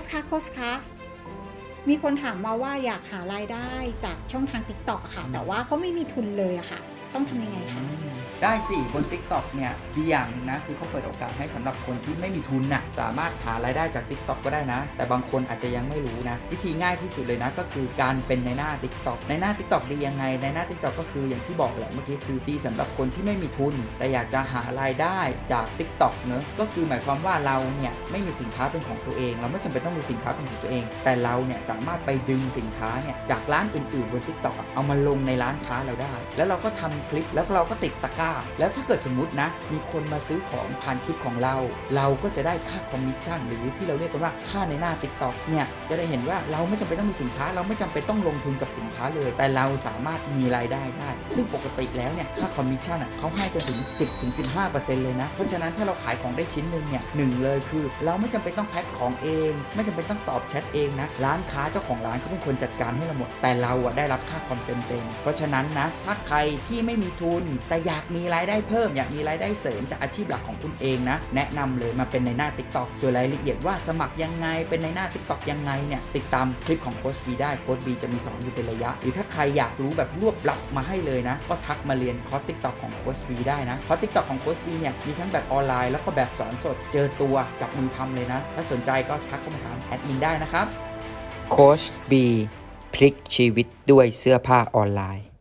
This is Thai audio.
สคะโคสคะมีคนถามมาว่าอยากหารายได้จากช่องทางติ๊กต็อกค่ะ แต่ว่าเขาไม่มีทุนเลยอะค่ะ ต้องทำยังไงคะ ได้สิบน Tik t o อกเนี่ยดีอย่างหนึงนะคือเขาเปิดโอกาสให้สำหรับคนที่ไม่มีทุนน่ะสามารถหารายได้จาก Tik t o อกก็ได้นะ แต่บางคนอาจจะยังไม่รู้นะ วิธีง่ายที่สุดเลยนะก็คือการเป็นในหน้า Tik t o อกในหน้า Tik t o อกดียังไง ในหน้า Tik t o อกก็คืออย่างที่บอกแหละเมื่อกี้คือดีสำหรับคนที่ไม่มีทุน แต่อยากจะหารายได้จาก Tik t o อกเนอะก็คือหมายความว่าเราเนี่ยไม่มีสินค้าเป็นของตัวเอง เราไม่จำเป็นต้องมีสินค้าเป็นของตัวเอง แต่เราเนี่ยสามารถไปดึงสินค้าเนี่ยจากร้านอื่นๆบน Tik t o กเอามาลงในร้านค้าเราได้ แล้วเราก็ทำคลิปแล้วเราก็ติดตะกร้าแล้วถ้าเกิดสมมตินะ มีคนมาซื้อของผ่านคลิปของเรา เราก็จะได้ค่าคอมมิชชั่นหรือที่เราเรียกกันว่าค่าในหน้า Tik t o อกเนี่ยจะได้เห็นว่าเราไม่จำเป็นต้องมีสินค้า เราไม่จำเป็นต้องลงทุนกับสินค้าเลย แต่เราสามารถมีรายได้ได้ ซึ่งปกติแล้วเนี่ยค่าคอมมิชชั่นอะเขาให้กันถึง 10ถึง15 เลยนะ เพราะฉะนั้นถ้าเราขายของได้ชิ้นหนึ่งเนี่ยหนึ่งเลยคือ เราไม่จำเป็นต้องแพ็คของเอง ไม่จำเป็นต้องตอบแชทเองนะร้านค้าเจ้าของร้านเขาเป็นคนจัดการให้เราหมดแต่เราอะได้รับค่าคอมเต็มๆเพราะฉะนั้นนะถ้าใครที่ไม่มีทุนแต่อยากมีีรายได้เพิ่ม อยากมีรายได้เสริมจากอาชีพหลักของคุณเองนะ แนะนำเลยมาเป็นในหน้า TikTok ส่วนรายละเอียดว่าสมัครยังไง เป็นในหน้า TikTok ยังไงเนี่ยติดตามคลิปของโค้ชบีได้โค้ชบีจะมีสอนอยู่เป็นระยะ หรือถ้าใครอยากรู้แบบรวบลับมาให้เลยนะ ก็ทักมาเรียนคอร์ส TikTok ของโค้ชบีได้นะคอร์ส TikTok ของโค้ชบีเนี่ยมีทั้งแบบออนไลน์แล้วก็แบบสอนสดเจอตัวจับมือทำเลยนะ ถ้าสนใจก็ทักเข้ามาถามแอดมินได้นะครับโค้ชบีพลิกชีวิตด้วยเสื้อผ้าออนไลน์